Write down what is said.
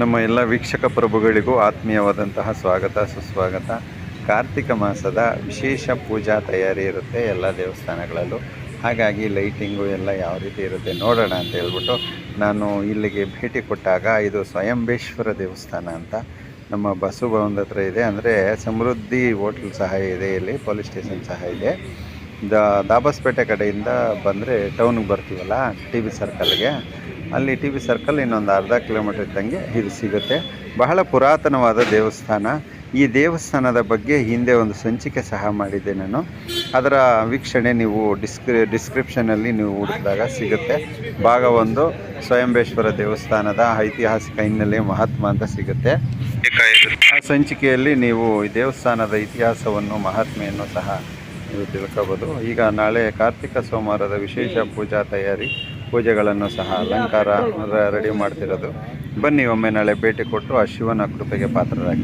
ನಮ್ಮ ಎಲ್ಲ ವೀಕ್ಷಕ ಪ್ರಭುಗಳಿಗೂ ಆತ್ಮೀಯವಾದಂತಹ ಸ್ವಾಗತ, ಸುಸ್ವಾಗತ. ಕಾರ್ತಿಕ ಮಾಸದ ವಿಶೇಷ ಪೂಜಾ ತಯಾರಿ ಇರುತ್ತೆ ಎಲ್ಲ ದೇವಸ್ಥಾನಗಳಲ್ಲೂ. ಹಾಗಾಗಿ ಲೈಟಿಂಗು ಎಲ್ಲ ಯಾವ ರೀತಿ ಇರುತ್ತೆ ನೋಡೋಣ ಅಂತ ಹೇಳ್ಬಿಟ್ಟು ನಾನು ಇಲ್ಲಿಗೆ ಭೇಟಿ ಕೊಟ್ಟಾಗ ಇದು ಸ್ವಯಂಬೇಶ್ವರ ದೇವಸ್ಥಾನ ಅಂತ ನಮ್ಮ ಬಸ್ಸು ಭವನದ ಹತ್ರ ಇದೆ. ಅಂದರೆ ಸಮೃದ್ಧಿ ಹೋಟ್ಲ್ ಸಹ ಇದೆ ಇಲ್ಲಿ, ಪೊಲೀಸ್ ಸ್ಟೇಷನ್ ಸಹ ಇದೆ. ದ ದಾಬಸ್ಪೇಟೆ ಕಡೆಯಿಂದ ಬಂದರೆ ಟೌನಿಗೆ ಬರ್ತೀವಲ್ಲ, ಟಿ ವಿ ಸರ್ಕಲ್ಗೆ. ಅಲ್ಲಿ ಟಿ ವಿ ಸರ್ಕಲ್ ಇನ್ನೊಂದು ಅರ್ಧ ಕಿಲೋಮೀಟರ್ ಇದ್ದಂಗೆ ಇದು ಸಿಗುತ್ತೆ. ಬಹಳ ಪುರಾತನವಾದ ದೇವಸ್ಥಾನ. ಈ ದೇವಸ್ಥಾನದ ಬಗ್ಗೆ ಹಿಂದೆ ಒಂದು ಸಂಚಿಕೆ ಸಹ ಮಾಡಿದ್ದೆ ನಾನು. ಅದರ ವೀಕ್ಷಣೆ ನೀವು ಡಿಸ್ಕ್ರಿ ಡಿಸ್ಕ್ರಿಪ್ಷನಲ್ಲಿ ನೀವು ಹುಡುಕಿದಾಗ ಸಿಗುತ್ತೆ. ಭಾಗ ಒಂದು ಸ್ವಯಂಬೇಶ್ವರ ದೇವಸ್ಥಾನದ ಐತಿಹಾಸಿಕ ಹಿನ್ನೆಲೆ ಮಹಾತ್ಮ ಅಂತ ಸಿಗುತ್ತೆ. ಆ ಸಂಚಿಕೆಯಲ್ಲಿ ನೀವು ಈ ದೇವಸ್ಥಾನದ ಇತಿಹಾಸವನ್ನು, ಮಹಾತ್ಮೆಯನ್ನು ಸಹ ನೀವು ತಿಳ್ಕೋಬೋದು. ಈಗ ನಾಳೆ ಕಾರ್ತಿಕ ಸೋಮವಾರದ ವಿಶೇಷ ಪೂಜಾ ತಯಾರಿ. ಪೂಜೆಗಳನ್ನು ಸಹ ಅಲಂಕಾರ ರೆಡಿ ಮಾಡ್ತಿರೋದು. ಬನ್ನಿ ಒಮ್ಮೆ ನಾಳೆ ಭೇಟಿ ಕೊಟ್ಟು ಆ ಶಿವನ ಕೃಪೆಗೆ ಪಾತ್ರರಾಗಿ.